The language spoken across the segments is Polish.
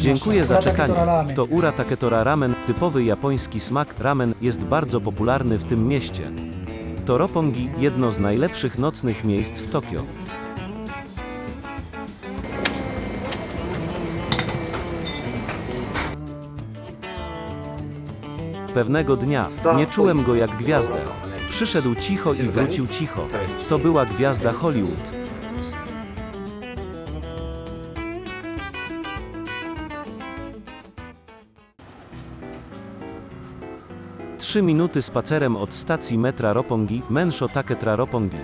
Dziękuję za czekanie. To Ura Taketora Ramen, typowy japoński smak ramen, jest bardzo popularny w tym mieście. To Ropongi, jedno z najlepszych nocnych miejsc w Tokio. Pewnego dnia nie czułem go jak gwiazdę. Przyszedł cicho i wrócił cicho. To była gwiazda Hollywood. 3 minuty spacerem od stacji metra Ropongi, menszo taketra Ropongi.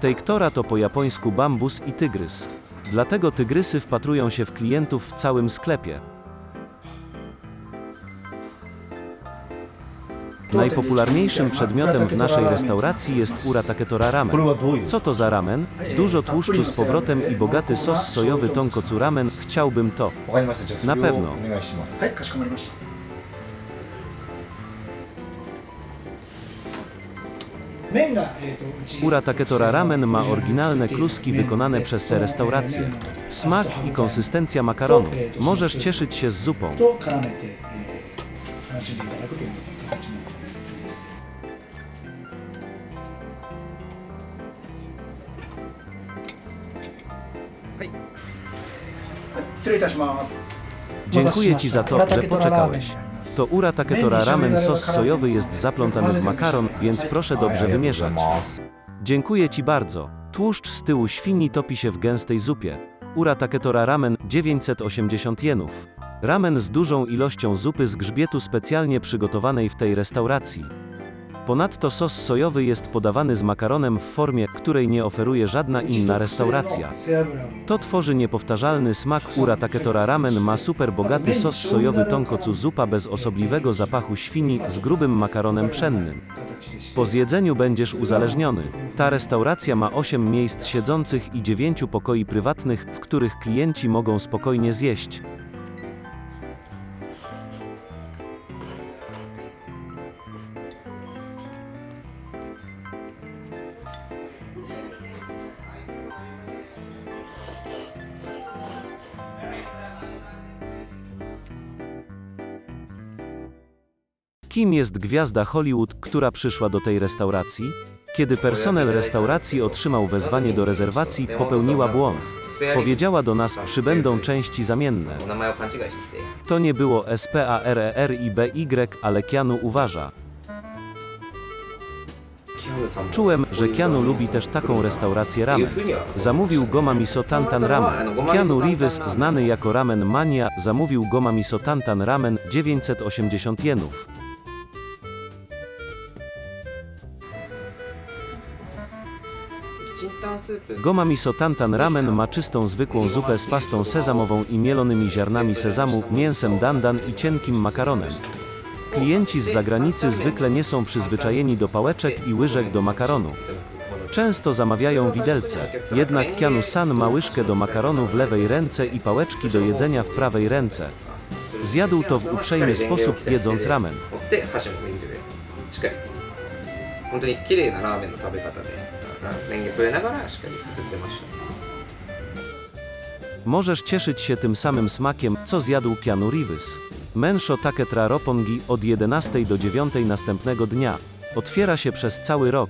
Tejktora to po japońsku bambus i tygrys. Dlatego tygrysy wpatrują się w klientów w całym sklepie. Najpopularniejszym przedmiotem w naszej restauracji jest ura taketora ramen. Co to za ramen? Dużo tłuszczu z powrotem i bogaty sos sojowy tonkotsu ramen. Chciałbym to. Na pewno. Ura Taketora Ramen ma oryginalne kluski wykonane przez te restauracje. Smak i konsystencja makaronu. Możesz cieszyć się z zupą. Dziękuję Ci za to, że poczekałeś. To Ura Taketora Ramen sos sojowy jest zaplątany w makaron, więc proszę dobrze wymieszać. Dziękuję Ci bardzo. Tłuszcz z tyłu świni topi się w gęstej zupie. Ura Taketora Ramen 980 jenów. Ramen z dużą ilością zupy z grzbietu specjalnie przygotowanej w tej restauracji. Ponadto sos sojowy jest podawany z makaronem w formie, której nie oferuje żadna inna restauracja. To tworzy niepowtarzalny smak Ura Urataketora Ramen ma super bogaty sos sojowy tonkotsu zupa bez osobliwego zapachu świni z grubym makaronem pszennym. Po zjedzeniu będziesz uzależniony. Ta restauracja ma 8 miejsc siedzących i 9 pokoi prywatnych, w których klienci mogą spokojnie zjeść. Kim jest gwiazda Hollywood, która przyszła do tej restauracji? Kiedy personel restauracji otrzymał wezwanie do rezerwacji, popełniła błąd. Powiedziała do nas, przybędą części zamienne. To nie było SPARER i BY, ale Kianu uważa. Czułem, że Kianu lubi też taką restaurację ramen. Zamówił goma misotantan ramen. Kianu Reeves, znany jako ramen mania, zamówił goma misotantan ramen 980 jenów. Goma Miso Tantan Ramen ma czystą zwykłą zupę z pastą sezamową i mielonymi ziarnami sezamu, mięsem dandan i cienkim makaronem. Klienci z zagranicy zwykle nie są przyzwyczajeni do pałeczek i łyżek do makaronu. Często zamawiają widelce, jednak Keanu-san ma łyżkę do makaronu w lewej ręce i pałeczki do jedzenia w prawej ręce. Zjadł to w uprzejmy sposób, jedząc ramen. 持って箸も握っててしっかり本当に綺麗なラーメンの食べ方で レンゲ添えながらしっかりすすってました Możesz cieszyć się tym samym smakiem, co zjadł Keanu Reeves. Mensho Taketra Roppongi od 11 do 9 następnego dnia. Otwiera się przez cały rok.